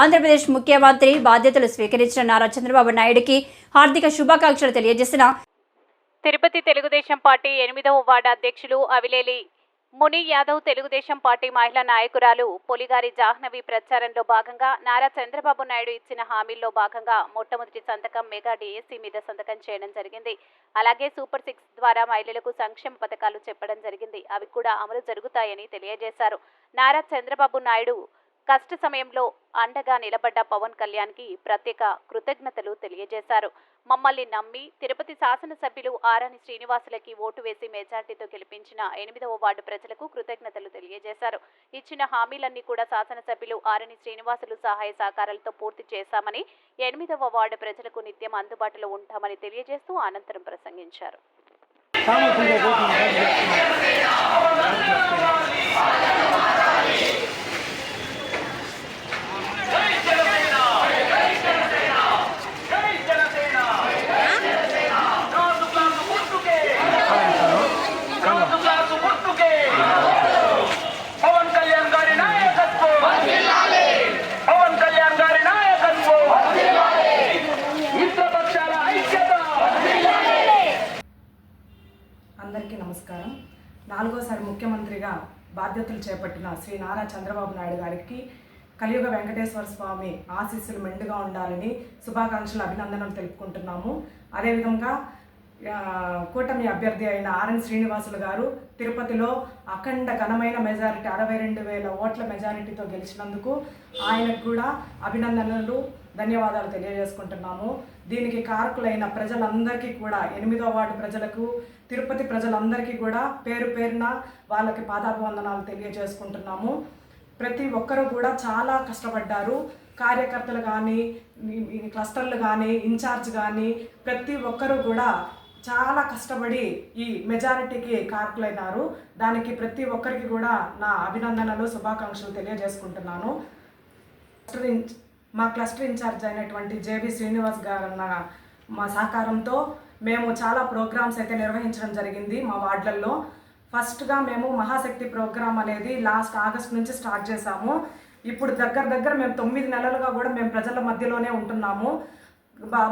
ఆంధ్రప్రదేశ్ ముఖ్యమంత్రి బాధ్యతలు స్వీకరించిన నారా చంద్రబాబు నాయుడుకి హార్దిక శుభాకాంక్షలు తెలియజేసిన తిరుపతి తెలుగుదేశం పార్టీ ఎనిమిదవ వార్డు అధ్యక్షులు అవిలేలి ముని యాదవ్ తెలుగుదేశం పార్టీ మహిళా నాయకురాలు పొలిగారి జాహ్నవి ప్రచారంలో భాగంగా నారా చంద్రబాబు నాయుడు ఇచ్చిన హామీల్లో భాగంగా మొట్టమొదటి సంతకం మెగా డిఎస్సీ మీద సంతకం చేయడం జరిగింది. అలాగే సూపర్ సిక్స్ ద్వారా మహిళలకు సంక్షేమ పథకాలు చెప్పడం జరిగింది. అవి కూడా అమలు జరుగుతాయని తెలియజేశారు. నారా చంద్రబాబు నాయుడు కష్ట సమయంలో అండగా నిలబడ్డ పవన్ కళ్యాణ్కి ప్రత్యేక కృతజ్ఞతలు తెలియజేశారు. మమ్మల్ని నమ్మి తిరుపతి శాసనసభ్యులు ఆరాని శ్రీనివాసులకి ఓటు వేసి మెజార్టీతో గెలిపించిన ఎనిమిదవ వార్డు ప్రజలకు కృతజ్ఞతలు తెలియజేశారు. ఇచ్చిన హామీలన్నీ కూడా శాసనసభ్యులు ఆరని శ్రీనివాసులు సహాయ సహకారాలతో పూర్తి చేశామని ఎనిమిదవ వార్డు ప్రజలకు నిత్యం అందుబాటులో ఉంటామని తెలియజేస్తూ అనంతరం ప్రసంగించారు పవన్ కళ్యాణ్ గారి నాయకత్వం పవన్ కళ్యాణ్ గారి నాయకత్వం మిత్రపక్షాల ఐక్యత అందరికీ నమస్కారం. నాలుగోసారి ముఖ్యమంత్రిగా బాధ్యతలు చేపట్టిన శ్రీ నారా చంద్రబాబు నాయుడు గారికి కలియుగ వెంకటేశ్వర స్వామి ఆశీస్సులు మెండుగా ఉండాలని శుభాకాంక్షలు అభినందనలు తెలుపుకుంటున్నాము. అదేవిధంగా కూటమి అభ్యర్థి అయిన ఆర్ఎన్ శ్రీనివాసులు గారు తిరుపతిలో అఖండ ఘనమైన మెజారిటీ అరవై రెండు వేల ఓట్ల మెజారిటీతో గెలిచినందుకు ఆయనకు కూడా అభినందనలు ధన్యవాదాలు తెలియజేసుకుంటున్నాము. దీనికి కారకులైన ప్రజలందరికీ కూడా ఎనిమిదో వార్డు ప్రజలకు తిరుపతి ప్రజలందరికీ కూడా పేరు పేరున వాళ్ళకి పాదాభివందనాలు తెలియజేసుకుంటున్నాము. ప్రతి ఒక్కరూ కూడా చాలా కష్టపడ్డారు. కార్యకర్తలు కానీ క్లస్టర్లు కానీ ఇన్ఛార్జ్ కానీ ప్రతి ఒక్కరూ కూడా చాలా కష్టపడి ఈ మెజారిటీకి కారకులైనారు. దానికి ప్రతి ఒక్కరికి కూడా నా అభినందనలు శుభాకాంక్షలు తెలియజేసుకుంటున్నాను. మా క్లస్టర్ ఇన్ఛార్జ్ అయినటువంటి జేబి శ్రీనివాస్ గారు అన్న మా సహకారంతో మేము చాలా ప్రోగ్రామ్స్ అయితే నిర్వహించడం జరిగింది మా వార్డులలో. ఫస్ట్గా మేము మహాశక్తి ప్రోగ్రామ్ అనేది లాస్ట్ ఆగస్ట్ నుంచి స్టార్ట్ చేశాము. ఇప్పుడు దగ్గర దగ్గర మేము తొమ్మిది నెలలుగా కూడా మేము ప్రజల మధ్యలోనే ఉంటున్నాము.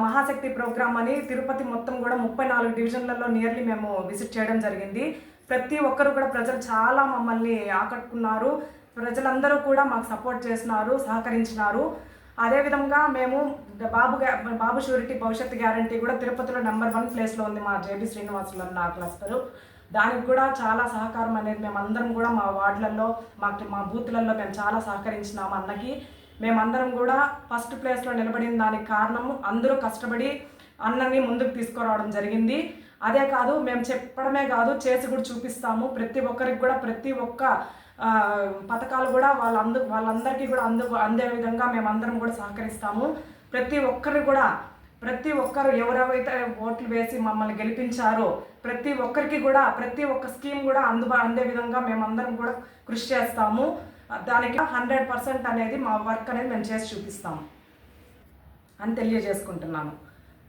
మహాశక్తి ప్రోగ్రామ్ అని తిరుపతి మొత్తం కూడా ముప్పై నాలుగు డివిజన్లలో నియర్లీ మేము విజిట్ చేయడం జరిగింది. ప్రతి ఒక్కరు కూడా ప్రజలు చాలా మమ్మల్ని ఆకట్టుకున్నారు. ప్రజలందరూ కూడా మాకు సపోర్ట్ చేసినారు సహకరించినారు. అదేవిధంగా మేము బాబు గ్యా- బాబు షూరిటీ భవిష్యత్ గ్యారంటీ కూడా తిరుపతిలో నెంబర్ వన్ ప్లేస్లో ఉంది మా జేబీ శ్రీనివాసులు అన్న క్లస్టరు. దానికి కూడా చాలా సహకారం అనేది మేము అందరం కూడా మా వార్డులలో మాకు మా బూత్లలో మేము చాలా సహకరించినాము అన్నకి. మేమందరం కూడా ఫస్ట్ ప్లేస్లో నిలబడిన దానికి కారణం అందరూ కష్టపడి అన్నని ముందుకు తీసుకురావడం జరిగింది. అదే కాదు మేము చెప్పడమే కాదు చేసి కూడా చూపిస్తాము. ప్రతి ఒక్కరికి కూడా ప్రతి ఒక్క పథకాలు కూడా వాళ్ళందు వాళ్ళందరికీ కూడా అందు అందే విధంగా మేమందరం కూడా సహకరిస్తాము. ప్రతి ఒక్కరు కూడా ప్రతి ఒక్కరు ఎవరెవరైతే ఓట్లు వేసి మమ్మల్ని గెలిపించారో ప్రతి ఒక్కరికి కూడా ప్రతి ఒక్క స్కీమ్ కూడా అందుబా అందే విధంగా మేమందరం కూడా కృషి చేస్తాము. దానికి హండ్రెడ్ పర్సెంట్ అనేది మా వర్క్ అనేది మేము చేసి చూపిస్తాము. అని తెలియజేసుకుంటున్నాను.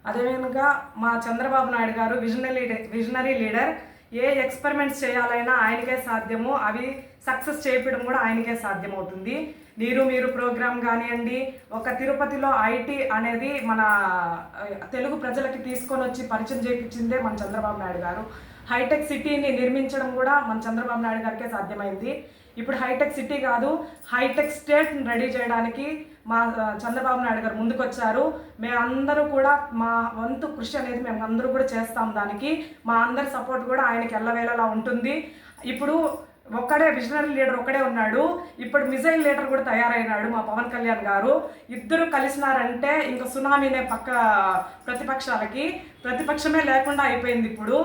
అదేవిధంగా మా చంద్రబాబు నాయుడు గారు విజనరీ విజనరీ లీడర్ ఏ ఎక్స్పెరిమెంట్స్ చేయాలైనా ఆయనకే సాధ్యము. అవి సక్సెస్ చేయడం కూడా ఆయనకే సాధ్యమవుతుంది. నీరు మీరు ప్రోగ్రామ్ కానివ్వండి ఒక తిరుపతిలో ఐటీ అనేది మన తెలుగు ప్రజలకి తీసుకొని వచ్చి పరిచయం చేయించిందే మన చంద్రబాబు నాయుడు గారు. హైటెక్ సిటీని నిర్మించడం కూడా మన చంద్రబాబు నాయుడు గారికే సాధ్యమైంది. ఇప్పుడు హైటెక్ సిటీ కాదు హైటెక్ స్టేట్ని రెడీ చేయడానికి మా చంద్రబాబు నాయుడు గారు ముందుకొచ్చారు. మేమందరూ కూడా మా వంతు కృషి అనేది మేము అందరూ కూడా చేస్తాం దానికి. మా అందరి సపోర్ట్ కూడా ఆయనకి ఎల్లవేళలా ఉంటుంది. ఇప్పుడు ఒక్కడే విజనరీ లీడర్ ఒక్కడే ఉన్నాడు. ఇప్పుడు మిజైల్ లీడర్ కూడా తయారైనాడు మా పవన్ కళ్యాణ్ గారు. ఇద్దరు కలిసినారంటే ఇంకా సునామీనే పక్క ప్రతిపక్షాలకి. ప్రతిపక్షమే లేకుండా అయిపోయింది ఇప్పుడు.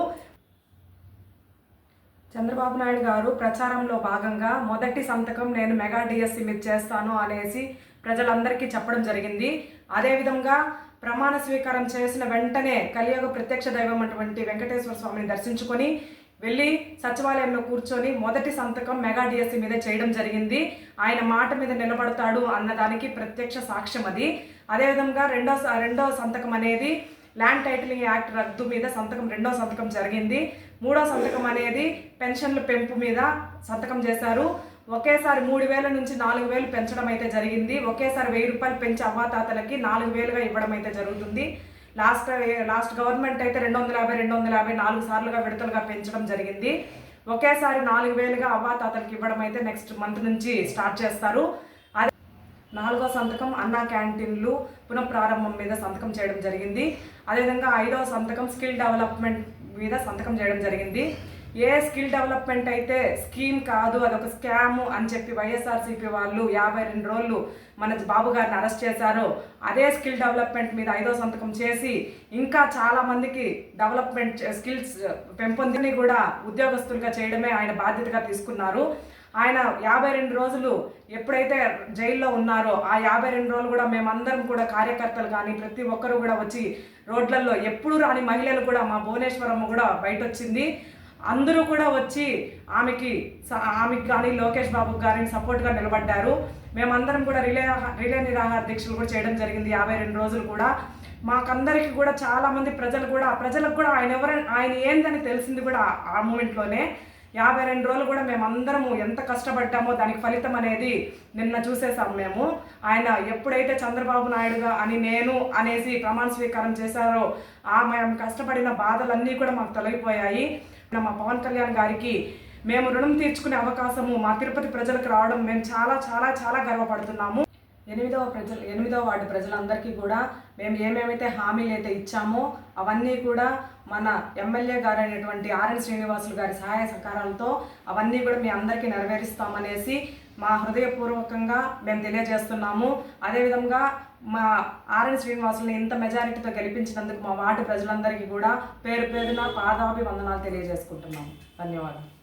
చంద్రబాబు నాయుడు గారు ప్రచారంలో భాగంగా మొదటి సంతకం నేను మెగా డిఎస్సి మీద చేస్తాను అనేసి ప్రజలందరికీ చెప్పడం జరిగింది. అదేవిధంగా ప్రమాణ స్వీకారం చేసిన వెంటనే కలియుగ ప్రత్యక్ష దైవం అటువంటి వెంకటేశ్వర స్వామిని దర్శించుకొని వెళ్ళి సచివాలయంలో కూర్చొని మొదటి సంతకం మెగా డిఎస్సి మీద చేయడం జరిగింది. ఆయన మాట మీద నిలబడతాడు అన్నదానికి ప్రత్యక్ష సాక్ష్యం అది. అదేవిధంగా రెండో స- రెండో సంతకం అనేది ల్యాండ్ టైటిలింగ్ యాక్ట్ రద్దు మీద సంతకం రెండో సంతకం జరిగింది. మూడో సంతకం అనేది పెన్షన్ల పెంపు మీద సంతకం చేశారు. ఒకేసారి మూడు వేల నుంచి నాలుగు వేలు పెంచడం అయితే జరిగింది. ఒకేసారి వెయ్యి రూపాయలు పెంచి అవ్వాతాతలకి నాలుగు వేలుగా ఇవ్వడం అయితే జరుగుతుంది. లాస్ట్ లాస్ట్ గవర్నమెంట్ అయితే రెండు వందల యాభై రెండు వందల యాభై నాలుగు సార్లుగా విడతలుగా పెంచడం జరిగింది. ఒకేసారి నాలుగు వేలుగా అవ్వాతాతలకి ఇవ్వడం అయితే నెక్స్ట్ మంత్ నుంచి స్టార్ట్ చేస్తారు. నాలుగో సంతకం అన్నా క్యాంటీన్లు పునఃప్రారంభం మీద సంతకం చేయడం జరిగింది. అదేవిధంగా ఐదవ సంతకం స్కిల్ డెవలప్మెంట్ మీద సంతకం చేయడం జరిగింది. ఏ స్కిల్ డెవలప్మెంట్ అయితే స్కీమ్ కాదు అదొక స్కామ్ అని చెప్పి వైఎస్ఆర్సీపీ వాళ్ళు యాభై రెండు రోజులు మన బాబు గారిని అరెస్ట్ చేశారో. అదే స్కిల్ డెవలప్మెంట్ మీద ఐదో సంతకం చేసి ఇంకా చాలామందికి డెవలప్మెంట్ స్కిల్స్ పెంపొందిని కూడా ఉద్యోగస్తులుగా చేయడమే ఆయన బాధ్యతగా తీసుకున్నారు. ఆయన యాభై రెండు రోజులు ఎప్పుడైతే జైల్లో ఉన్నారో ఆ యాభై రెండు రోజులు కూడా మేమందరం కూడా కార్యకర్తలు కానీ ప్రతి ఒక్కరు కూడా వచ్చి రోడ్లలో ఎప్పుడు రాని మహిళలు కూడా మా భువనేశ్వరమ్మ కూడా బయట వచ్చింది అందరూ కూడా వచ్చి ఆమెకి స- ఆమెకి కానీ లోకేష్ బాబు గారిని సపోర్ట్గా నిలబడ్డారు. మేమందరం కూడా రిలే రిలే నిరాహార దీక్షలు కూడా చేయడం జరిగింది యాభై రెండు రోజులు కూడా. మాకందరికి కూడా చాలామంది ప్రజలు కూడా ప్రజలకు కూడా ఆయన ఎవరైనా ఆయన ఏందని తెలిసింది కూడా ఆ మూమెంట్లోనే. యాభై రెండు రోజులు కూడా మేమందరము ఎంత కష్టపడ్డామో దానికి ఫలితం అనేది నిన్న చూసేసాం మేము. ఆయన ఎప్పుడైతే చంద్రబాబు నాయుడుగా అని నేను అనేసి ప్రమాణ స్వీకారం చేశారో ఆ మేము కష్టపడిన బాధలన్నీ కూడా మాకు తొలగిపోయాయి. మా పవన్ కళ్యాణ్ గారికి మేము రుణం తీర్చుకునే అవకాశము మా తిరుపతి ప్రజలకు రావడం మేము చాలా చాలా చాలా గర్వపడుతున్నాము. ఎనిమిదవ ప్రజలు ఎనిమిదవ వార్డు ప్రజలందరికీ కూడా మేము ఏమేమైతే హామీలు అయితే ఇచ్చామో అవన్నీ కూడా మన ఎమ్మెల్యే గారు అయినటువంటి ఆర్ఎన్ శ్రీనివాసులు గారి సహాయ సహకారాలతో అవన్నీ కూడా మీ అందరికీ నెరవేరుస్తామనేసి మా హృదయపూర్వకంగా మేము తెలియజేస్తున్నాము. అదేవిధంగా మా ఆర్ఎన్ శ్రీనివాసులను ఇంత మెజారిటీతో గెలిపించినందుకు మా వార్డు ప్రజలందరికీ కూడా పేరు పేరున పాదాభివందనాలు తెలియజేసుకుంటున్నాము. ధన్యవాదాలు.